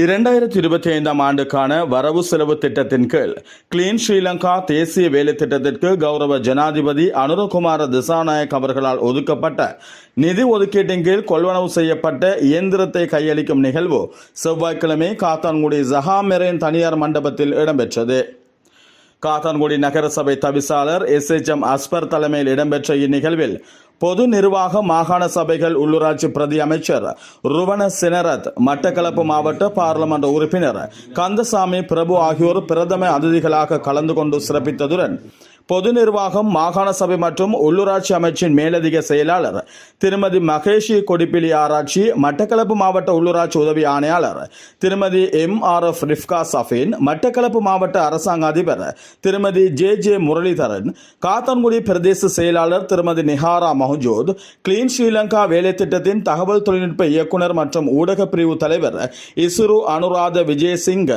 இரண்டாயிரத்தி இருபத்தி ஐந்தாம் ஆண்டுக்கான வரவு செலவு திட்டத்தின் கீழ் கிளீன் ஸ்ரீலங்கா தேசிய வேலை திட்டத்திற்கு கௌரவ ஜனாதிபதி அனுரகுமார திசாநாயக் அவர்களால் ஒதுக்கப்பட்ட நிதி ஒதுக்கீட்டின் கீழ் கொள்வனவு செய்யப்பட்ட இயந்திரத்தை கையளிக்கும் நிகழ்வு செவ்வாய்க்கிழமை காத்தான்குடி ஜஹாமெரேன் தனியார் மண்டபத்தில் இடம்பெற்றது. காத்தான்குடி நகரசபை தவிசாளர் எஸ் எச் எம் அஸ்பர் தலைமையில் இடம்பெற்ற இந்நிகழ்வில் பொது நிர்வாக மாகாண சபைகள் உள்ளூராட்சி பிரதி அமைச்சர் ருவன சினரத் மட்டக்களப்பு மாவட்ட பாராளுமன்ற உறுப்பினர் கந்தசாமி பிரபு ஆகியோர் பிரதம அதிதிகளாக கலந்து கொண்டு சிறப்பித்ததுடன் பொது நிர்வாகம் மாகாண சபை மற்றும் உள்ளூராட்சி அமைச்சின் மேலதிக செயலாளர். திருமதி மகேஷி கொடிப்பிலி ஆராய்ச்சி மட்டக்களப்பு மாவட்ட உள்ளூராட்சி உதவி ஆணையாளர். திருமதி M R F Rifka Safin Mattakalappu மாவட்ட அரசாங்க அதிபர். திருமதி ஜே ஜே முரளிதரன் காத்தான்குடி பிரதேச செயலாளர் திருமதி நிஹாரா மஹஜூத் கிளீன் ஸ்ரீலங்கா வேலை திட்டத்தின் தகவல் தொழில்நுட்ப இயக்குனர் மற்றும் ஊடக பிரிவு தலைவர் இசுரு அனுராத விஜயசிங்க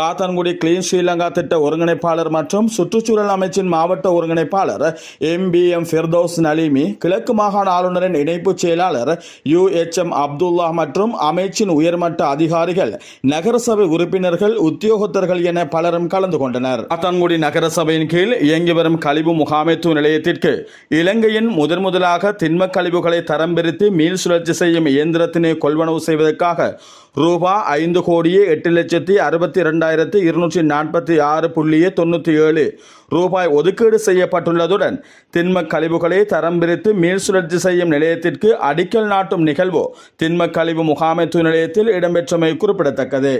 காத்தான்குடி கிளீன் ஸ்ரீலங்கா திட்ட ஒருங்கிணைப்பாளர் மற்றும் சுற்றுச்சூழல் அமைச்சின் மாவட்ட ஒருங்கிணைப்பாளர் M B M Firthous Naleemi கிழக்கு மாகாண ஆளுநரின் இணைப்புச் செயலாளர் யு எச் எம் அப்துல்லா மற்றும் அமைச்சின் உயர்மட்ட அதிகாரிகள் நகரசபை உறுப்பினர்கள் உத்தியோகத்தர்கள் என பலரும் கலந்து கொண்டனர். அத்தன்குடி நகரசபையின் கீழ் இயங்கி வரும் கழிவு முகாமைத்துவ நிலையத்திற்கு இலங்கையின் முதன் முதலாக திண்ம கழிவுகளை தரம் பிரித்து மீள் சுழற்சி செய்யும் இயந்திரத்தினை கொள்வனவு செய்வதற்காக ரூபா ஐந்து கோடியே எட்டு லட்சத்தி அறுபத்தி இரண்டாயிரத்தி இருநூற்றி நாற்பத்தி ஆறு புள்ளியே தொண்ணூற்றி ஏழு ரூபாய் ஒதுக்கீடு செய்யப்பட்டுள்ளதுடன் திண்ம கழிவுகளை தரம் பிரித்து மீள் சுழற்சி செய்யும் நிலையத்திற்கு அடிக்கல் நாட்டும் நிகழ்வு திண்ம கழிவு முகாமைத்துவ நிலையத்தில் இடம்பெற்றமை குறிப்பிடத்தக்கது.